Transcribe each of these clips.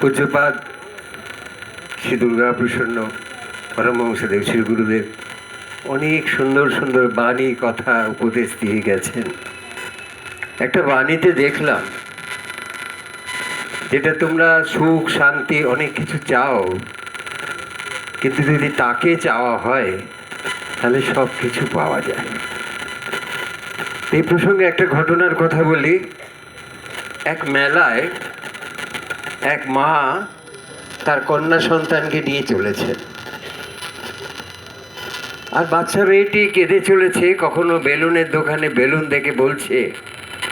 পূজ্যপাদ, শ্রী দুর্গা প্রসন্ন পরমহংসদেব, শ্রী গুরুদেব, অনেক সুন্দর সুন্দর বাণী, কথা, উপদেশ দিয়ে গেছেন। একটা বাণীতে দেখলাম, যেটা তোমরা সুখ, শান্তি, অনেক কিছু চাও, কিন্তু যদি তাকে চাওয়া হয়, তাহলে সব কিছু পাওয়া যায়। এই প্রসঙ্গে একটা ঘটনার কথা বলি। এক মেলায় এক মা তার কন্যা সন্তানকে নিয়ে চলেছে। আর বাচ্চা মেয়েটি কেঁদে চলেছে, কখনো বেলুনের দোকানে বেলুন দেখে বলছে,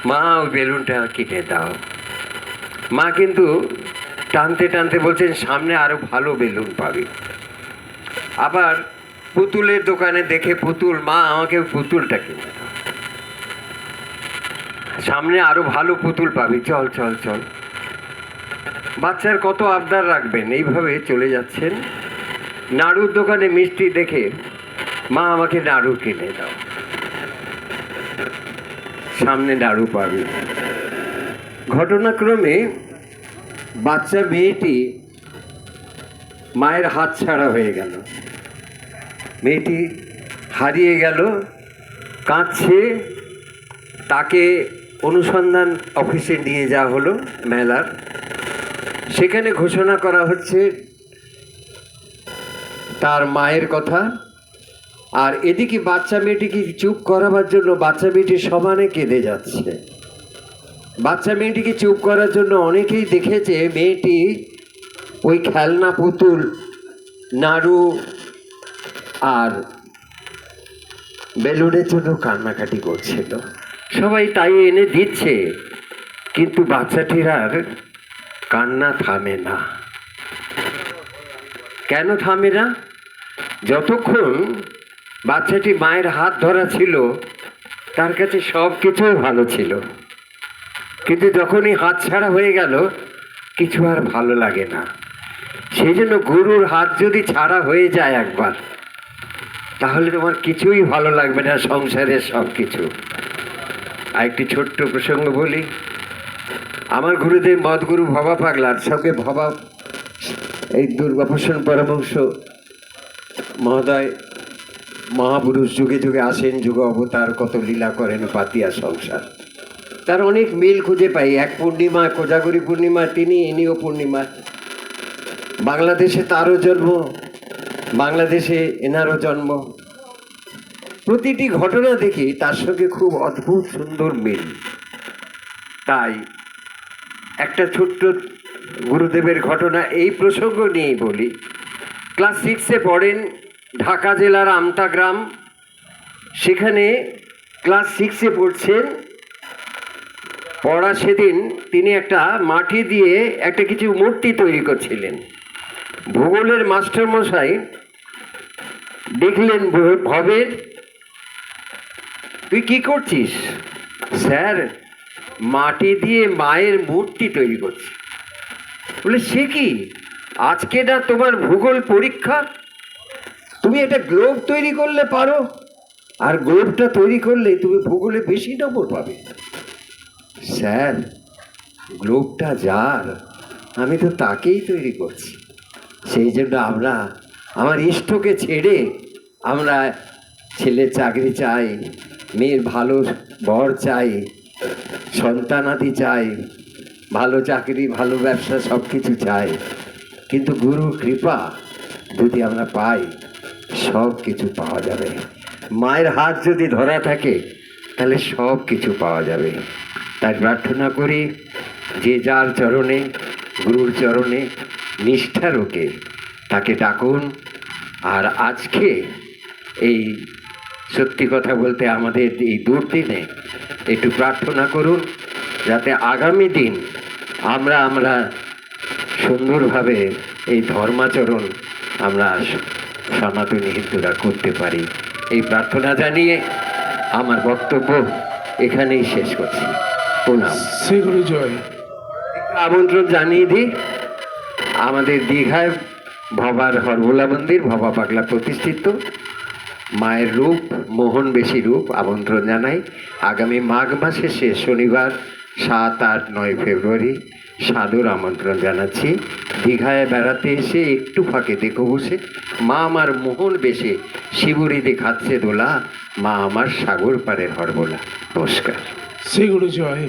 মা, ওই বেলুনটা কিনে দাও। মা কিন্তু টানতে টানতে বলছেন, সামনে আরও ভালো বেলুন পাবি। আবার পুতুলের দোকানে দেখে পুতুল, মা, আমাকে পুতুলটা কিনে দাও। সামনে আরও ভালো পুতুল পাবি। চল চল চল। বাচ্চার কত আবদার রাখবেন? এইভাবে চলে যাচ্ছেন। নাড়ুর দোকানে মিষ্টি দেখে মা আমাকে নাড়ু কিনে দাও। সামনে নাড়ু পাবি। ঘটনাক্রমে বাচ্চা মেয়েটি মায়ের হাত ছাড়া হয়ে গেল। মেয়েটি হারিয়ে গেল, কাঁদছে। তাকে অনুসন্ধান অফিসে নিয়ে যাওয়া হলো মেলার। সেখানে ঘোষণা করা হচ্ছে তার মায়ের কথা। আর এদিকে বাচ্চা মেয়েটিকে চুপ করাবার জন্য বাচ্চা মেয়েটি সমানে কেঁদে যাচ্ছে। বাচ্চা মেয়েটিকে চুপ করার জন্য অনেকেই দেখেছে মেয়েটি ওই খেলনা, পুতুল, নাড়ু আর বেলুনের জন্য কান্নাকাটি করছিল। সবাই তাই এনে দিচ্ছে, কিন্তু বাচ্চাটির আর কান্না থামে না। কেন থামে না? যতক্ষণ বাচ্চাটি মায়ের হাত ধরা ছিল, তার কাছে সব কিছুই ভালো ছিল। কিন্তু যখনই হাত ছাড়া হয়ে গেল, কিছু আর ভালো লাগে না। সেই জন্য গুরুর হাত যদি ছাড়া হয়ে যায় একবার, তাহলে তোমার কিছুই ভালো লাগবে না, সংসারের সব কিছু আর একটি ছোট্ট প্রসঙ্গ বলি। আমার গুরুদেব মদগুরু ভবা পাগলার সঙ্গে ভবা এই দুর্গাপ্রসন্ন পরমংশ মহোদয়, মহাপুরুষ যুগে যুগে আসেন, যুগ অবতার, কত লীলা করেন পাতিয়া সংসার। তার অনেক মিল খুঁজে পাই। এক পূর্ণিমা, কোজাগরি পূর্ণিমা, তিনি, ইনিও পূর্ণিমা। বাংলাদেশে তারও জন্ম, বাংলাদেশে এনারও জন্ম। প্রতিটি ঘটনা দেখি তার সঙ্গে খুব অদ্ভুত সুন্দর মিল। তাই একটা ছোট্ট গুরুদেবের ঘটনা এই প্রসঙ্গ নিয়েই বলি। ক্লাস সিক্সে পড়েন ঢাকা জেলার আমতা গ্রাম। সেখানে ক্লাস সিক্সে পড়ছেন। পড়া সেদিন তিনি একটা মাটি দিয়ে একটা কিছু মূর্তি তৈরি করছিলেন। ভূগোলের মাস্টারমশাই দেখলেন ভবের। তুই কি করছিস? স্যার মাটি দিয়ে মায়ের মূর্তি তৈরি করছি। বলে, সে কি? আজকে না তোমার ভূগোল পরীক্ষা, তুমি একটা গ্লোব তৈরি করলে পারো, আর গ্লোবটা তৈরি করলে তুমি ভূগোলে বেশি নম্বর পাবে। স্যার, গ্লোবটা যার, আমি তো তাকেই তৈরি করছি। সেই জন্য আমরা, আমার ইষ্টকে ছেড়ে আমরা ছেলের চাকরি চাই, মেয়ের ভালো বর চাই সন্তানাদি চাই ভালো চাকরি, ভালো ব্যবসা সব কিছু চাই কিন্তু গুরুর কৃপা যদি আমরা পাই সব কিছু পাওয়া যাবে। মায়ের হাত যদি ধরা থাকে, তাহলে সব কিছু পাওয়া যাবে। তাই প্রার্থনা করি, যে যার চরণে, গুরুর চরণে নিষ্ঠা রোকে তাকে ডাকুন। আর আজকে এই সত্যি কথা বলতে আমাদের এই দুর্দিনে একটু প্রার্থনা করুন যাতে আগামী দিন আমরা আমরা সুন্দরভাবে এই ধর্মাচরণ আমরা সনাতনী হিন্দুরা করতে পারি। এই প্রার্থনা জানিয়ে আমার বক্তব্য এখানেই শেষ করছি। প্রণাম। শ্রীগুরু জয়। আমন্ত্রণ জানিয়ে দিই আমাদের দীঘায় ভবার হরবোলা মন্দির ভবা পাগলা প্রতিষ্ঠিত। মায়ের রূপ, মোহন বেশি রূপ, আমন্ত্রণ জানাই। আগামী মাঘ মাসে শেষ শনিবার, সাত আট নয় ফেব্রুয়ারি সাদর আমন্ত্রণ জানাচ্ছি। দীঘায় বেড়াতে এসে একটু ফাঁকে দেখো বসে। মা আমার মোহন বেশে শিবুরিতে খাচ্ছে দোলা। মা আমার সাগর পাড়ের হরবোলা। নমস্কার। শ্রী গুরু জয়।